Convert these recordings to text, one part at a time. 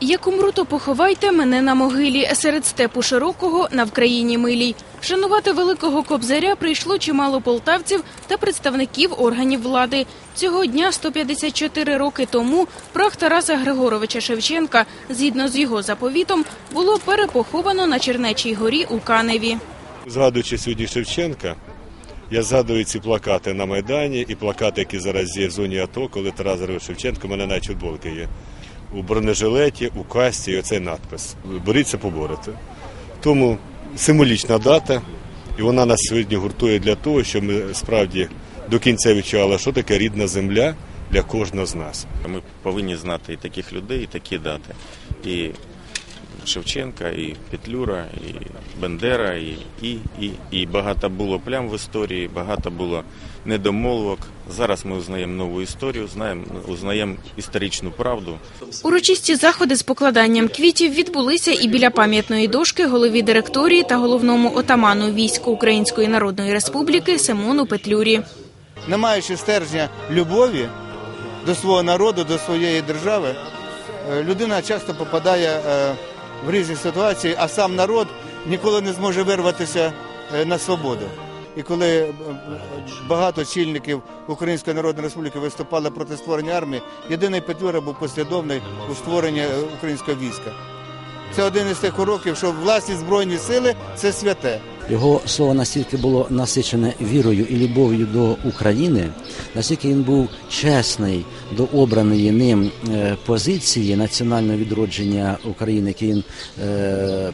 Як умру, то поховайте мене на могилі серед степу широкого на Вкраїні милій. Шанувати великого кобзаря прийшло чимало полтавців та представників органів влади. Цього дня, 154 роки тому, прах Тараса Григоровича Шевченка, згідно з його заповітом, було перепоховано на Чернечій горі у Каневі. Згадуючи сьогодні Шевченка, я згадую ці плакати на Майдані і плакати, які зараз є в зоні АТО, коли Тарас Григорович Шевченко, у мене навіть футболки є. У бронежилеті, у касті, оцей надпис. Боріться поборете. Тому символічна дата, і вона нас сьогодні гуртує для того, щоб ми справді до кінця відчували, що таке рідна земля для кожного з нас. Ми повинні знати і таких людей, і такі дати. І Шевченка, і Петлюра, і Бендера, і, і, і, і багато було плям в історії, багато було недомолвок. Зараз ми узнаємо нову історію, знаємо, узнаємо історичну правду. Урочисті заходи з покладанням квітів відбулися і біля пам'ятної дошки голові директорії та головному отаману військ Української Народної Республіки Симону Петлюрі. не маючи стержня любові до свого народу, до своєї держави, е, людина часто попадає е, в різні ситуації, а сам народ ніколи не зможе вирватися е, на свободу. І коли е, багато чільників Української Народної Республіки виступали проти створення армії, єдиний Петлюра був послідовний у створенні е, українського війська. Це один із тих уроків, що власні збройні сили це святе. Його слово настільки було насичене вірою і любов'ю до України, настільки він був чесний до обраної ним е, позиції національного відродження України, який він е,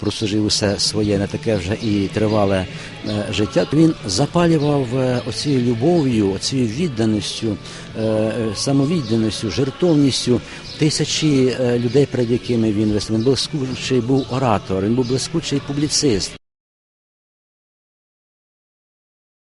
прослужив усе своє не таке вже і тривале е, життя. Він запалював оцією любов'ю, оцією відданістю, е, самовідданістю, жертовністю тисячі людей, перед якими він виступив. Він блискучий був оратор, він був блискучий публіцист.